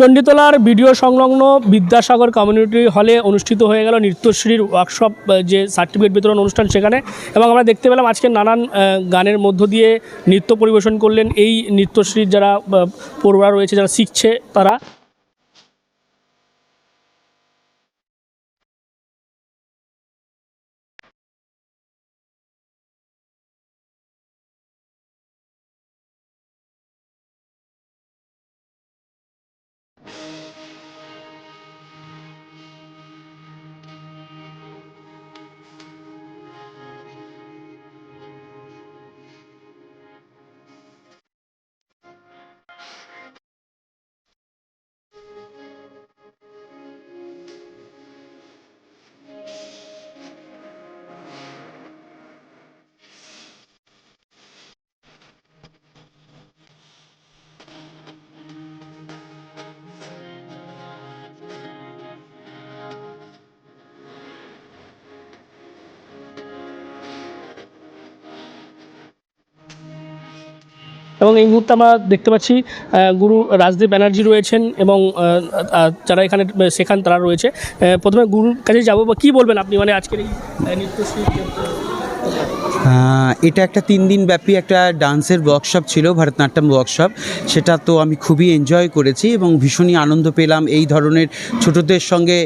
চণ্ডীতলার video সংলগ্ন Vidyasagar community হলে অনুষ্ঠিত হয়ে গেল নৃত্যশ্রীর ওয়ার্কশপ যে সার্টিফিকেট বিতরণ অনুষ্ঠান সেখানে। এবং আমরা দেখতে পেলাম আজকে নানান গানের মধ্য দিয়ে নৃত্য পরিবেশন করলেন এই নৃত্যশ্রীর যারা পড়ুয়া রয়েছে, যারা শিখছে তারা। এবং এই মুহূর্তে আমরা দেখতে পাচ্ছি গুরু রাজদীপ ব্যানার্জি রয়েছেন এবং যারা এখানে শেখান তারা রয়েছে। প্রথমে গুরুর কাছে যাব বা কী বলবেন আপনি? মানে আজকের এই আহ, এটা একটা তিন দিন ব্যাপী একটা ডান্সের ওয়ার্কশপ ছিল, ভারতনাট্যম ওয়ার্কশপ সেটা তো আমি খুবই এনজয় করেছি এবং ভীষণই আনন্দ পেলাম এই ধরনের ছোটদের সঙ্গে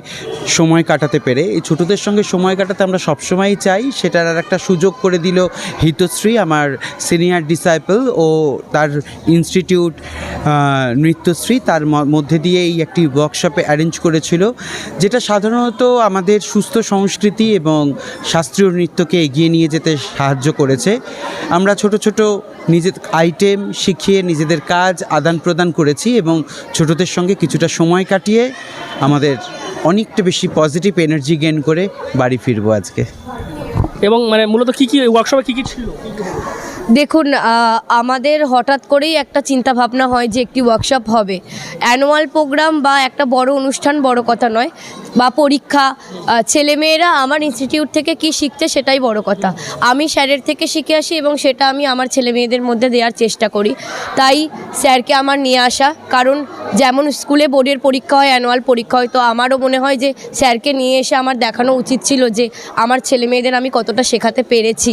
সময় কাটাতে পেরে। এই ছোটদের সঙ্গে সময় কাটাতে আমরা সবসময়ই চাই। সেটার আর একটা সুযোগ করে দিল হিতশ্রী, আমার সিনিয়র ডিসাইপল ও তার ইনস্টিটিউট নৃত্যশ্রী। তার মধ্যে দিয়ে এই একটি ওয়ার্কশপে অ্যারেঞ্জ করেছিল, যেটা সাধারণত আমাদের সুস্থ সংস্কৃতি এবং শাস্ত্রীয় নৃত্যকে এগিয়ে নিয়ে যেতে সাহায্য করেছে। আমরা ছোট ছোট নিজের আইটেম শিখিয়ে নিজেদের কাজ আদান প্রদান করেছি এবং ছোটদের সঙ্গে কিছুটা সময় কাটিয়ে আমাদের অনেকটা বেশি পজিটিভ এনার্জি গেন করে বাড়ি ফিরবো আজকে। এবং মানে মূলত কী কী ওয়ার্কশপে কী কী ছিল? দেখুন আমাদের হঠাৎ করেই একটা চিন্তা ভাবনা হয় যে একটি ওয়ার্কশপ হবে। অ্যানুয়াল প্রোগ্রাম বা একটা বড় অনুষ্ঠান বড় কথা নয়। বা পরীক্ষা ছেলেমেয়েরা আমার ইনস্টিটিউট থেকে কি শিখছে সেটাই বড় কথা। আমি স্যারের থেকে শিখে আসি এবং সেটা আমি আমার ছেলে মেয়েদের মধ্যে দেওয়ার চেষ্টা করি। তাই স্যারকে আমার নিয়ে আসা, কারণ যেমন স্কুলে বোর্ডের পরীক্ষা হয়, অ্যানুয়াল পরীক্ষা হয়, তো আমারও মনে হয় যে স্যারকে নিয়ে এসে আমার দেখানো উচিত ছিল যে আমার ছেলে মেয়েদের আমি কতটা শেখাতে পেরেছি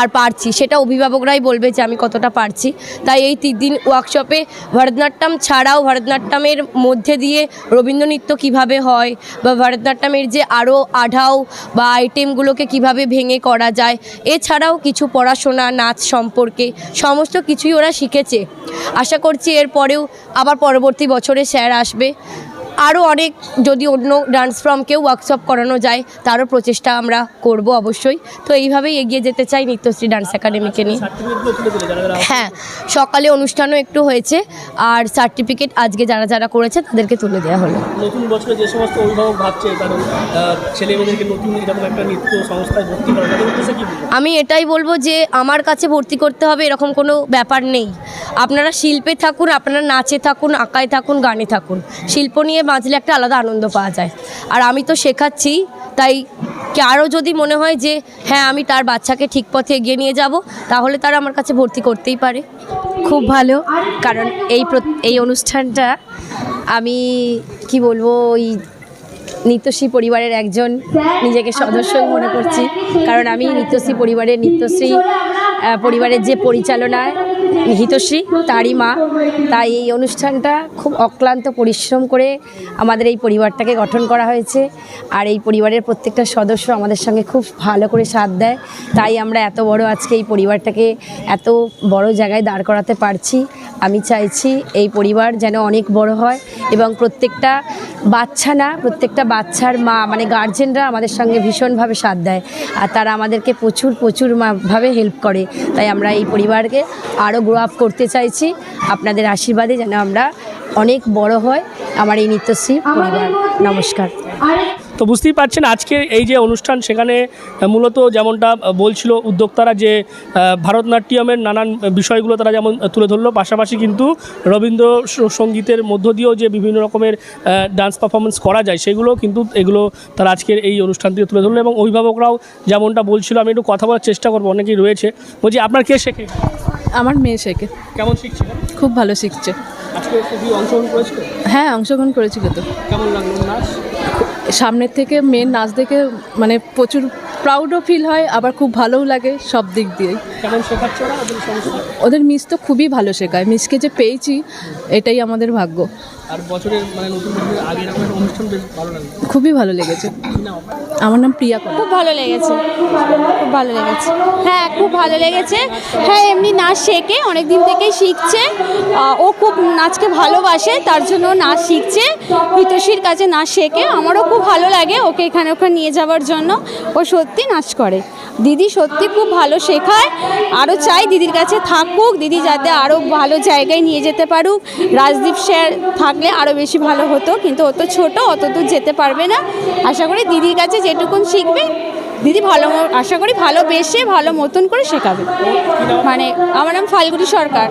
আর পারছি। সেটা অভিভাবকরাই বলবে যে আমি কতটা পারছি। তাই এই তিন দিন ওয়ার্কশপে ভরতনাট্যম ছাড়াও ভরতনাট্যমের মধ্যে দিয়ে রবীন্দ্র নৃত্য কীভাবে হয় বা ভরতনাট্যমের যে আরও আঢাও বা আইটেমগুলোকে কীভাবে ভেঙে করা যায়, এছাড়াও কিছু পড়াশোনা, নাচ সম্পর্কে সমস্ত কিছুই ওরা শিখেছে। আশা করছি এরপরেও আবার পরবর্তী বছরে স্যার আসবে। আরও অনেক যদি অন্য ডান্স ফর্মকেও ওয়ার্কশপ করানো যায় তারও প্রচেষ্টা আমরা করব অবশ্যই। তো এইভাবেই এগিয়ে যেতে চাই নৃত্যশ্রী ডান্স একাডেমিকে নিয়ে। হ্যাঁ সকালে অনুষ্ঠানও একটু হয়েছে আর সার্টিফিকেট আজকে যারা যারা করেছে তাদেরকে তুলে দেওয়া হলো। নতুন বছরে যে সমস্ত অভিভাবক ভাবছে কারণ ছেলে মেয়েদেরকে নতুন এরকম একটা নৃত্য সংস্থায় ভর্তি করা আমি এটাই বলব যে আমার কাছে ভর্তি করতে হবে এরকম কোনো ব্যাপার নেই। আপনারা শিল্পে থাকুন আপনারা নাচে থাকুন আঁকায় থাকুন গানে থাকুন। শিল্প নিয়ে বাঁচলে একটা আলাদা আনন্দ পাওয়া যায়। আর আমি তো শেখাচ্ছি, তাই কারও যদি মনে হয় যে হ্যাঁ আমি তার বাচ্চাকে ঠিক পথে এগিয়ে নিয়ে যাব, তাহলে তারা আমার কাছে ভর্তি করতেই পারে। খুব ভালো, কারণ এই এই অনুষ্ঠানটা আমি, কি বলব, ওই নৃত্যশ্রী পরিবারের একজন নিজেকে সদস্য মনে করছি। কারণ আমি নৃত্যশ্রী পরিবারের নৃত্যশ্রী। পরিবারের যে পরিচালনায় হিতশ্রী তারই মা। তাই এই অনুষ্ঠানটা খুব অক্লান্ত পরিশ্রম করে আমাদের এই পরিবারটাকে গঠন করা হয়েছে। আর এই পরিবারের প্রত্যেকটা সদস্য আমাদের সঙ্গে খুব ভালো করে সাথ দেয়। তাই আমরা এত বড় আজকে এই পরিবারটাকে এত বড় জায়গায় দাঁড় করাতে পারছি। আমি চাইছি এই পরিবার যেন অনেক বড় হয় এবং প্রত্যেকটা বাচ্চা না, প্রত্যেকটা বাচ্চার মা মানে গার্জেনরা আমাদের সঙ্গে ভীষণভাবে সাথ দেয়। আর তারা আমাদেরকে প্রচুর প্রচুর ভাবে হেল্প করে। তাই আমরা এই পরিবারকে আরও গ্রো আপ করতে চাইছি। আপনাদের আশীর্বাদে যেন আমরা অনেক বড় হয় আমার এই নৃত্যশ্রী পরিবার। নমস্কার। তো বুঝতেই পারছেন আজকের এই যে অনুষ্ঠান সেখানে মূলত যেমনটা বলছিল উদ্যোক্তারা যে ভারতনাট্যমের নানান বিষয়গুলো তারা যেমন তুলে ধরলো পাশাপাশি কিন্তু রবীন্দ্র সঙ্গীতের মধ্য দিয়েও যে বিভিন্ন রকমের ডান্স পারফরমেন্স করা যায় সেগুলো কিন্তু এগুলো তারা আজকের এই অনুষ্ঠান থেকে তুলে ধরলো এবং অভিভাবকরাও যেমনটা বলছিল আমি একটু কথা বলার চেষ্টা করব অনেকেই রয়েছে। বলছি আপনার কে শেখে? আমার মেয়ে শেখে। কেমন শিখছে? খুব ভালো শিখছে। আজকে অংশগ্রহণ করেছিল? হ্যাঁ অংশগ্রহণ করেছিল তো। কেমন লাগল? নাচ? সামনের থেকে মেন নাচ দেখে মানে প্রচুর প্রাউডও ফিল হয়, আবার খুব ভালোও লাগে সব দিক দিয়েই। কেমন শেখাচ্ছে ওরা? ওদের সংস্থা ওদের মিস তো খুবই ভালো শেখায়। মিসকে যে পেয়েছি এটাই আমাদের ভাগ্য। আর বছরের মানে নতুন বছরের আগে এরকম একটা অনুষ্ঠান বেশ ভালো লাগল। খুবই ভালো লেগেছে? আমার নাম প্রিয়া কর খুব ভালো লেগেছে। খুব ভালো লেগেছে। হ্যাঁ খুব ভালো লেগেছে। হ্যাঁ এমনি নাচ শেখে অনেক দিন থেকেই শিখছে। ও খুব নাচকে ভালোবাসে তার জন্য ও নাচ শিখছে। হিতশীর কাছে নাচ শেখে। আমারও খুব ভালো লাগে ওকে এখানে ওখানে নিয়ে যাওয়ার জন্য। ও সত্যি নাচ করে। দিদি সত্যি খুব ভালো শেখায়। আরও চাই দিদির কাছে থাকুক, দিদি যাতে আরও ভালো জায়গায় নিয়ে যেতে পারুক। রাজদীপ স্যার থাকলে আরও বেশি ভালো হতো, কিন্তু অত ছোট, অত দূর যেতে পারবে না। আশা করি দিদির কাছে যেটুকুন শিখবে, দিদি ভালো আশা করি ভালোবেসে ভালো মতন করে শেখাবে। মানে আমার নাম ফাল্গুনি সরকার।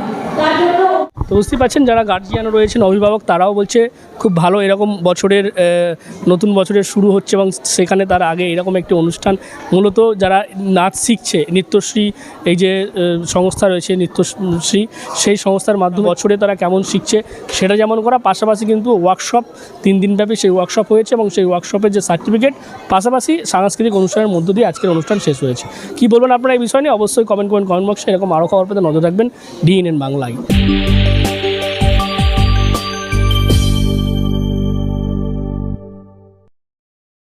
তো বুঝতেই পারছেন, যারা গার্জিয়ান রয়েছেন, অভিভাবক, তারাও বলছে খুব ভালো এরকম বছরের নতুন বছরের শুরু হচ্ছে এবং সেখানে তার আগে এরকম একটি অনুষ্ঠান। মূলত যারা নাচ শিখছে, নৃত্যশ্রী, এই যে সংস্থা রয়েছে নৃত্যশ্রী, সেই সংস্থার মাধ্যমে বছরে তারা কেমন শিখছে, সেটা যেমন করা, পাশাপাশি কিন্তু ওয়ার্কশপ তিন দিনব্যাপী সেই ওয়ার্কশপ হয়েছে এবং সেই ওয়ার্কশপের যে সার্টিফিকেট পাশাপাশি সাংস্কৃতিক অনুষ্ঠানের মধ্য দিয়ে আজকের অনুষ্ঠান শেষ হয়েছে। কি বলবেন আপনারা এই বিষয় নিয়ে? অবশ্যই কমেন্ট করেন কমেন্ট বক্সে এরকম আরও খবর পেতে নজর রাখবেন। ডিএনএন বাংলায়।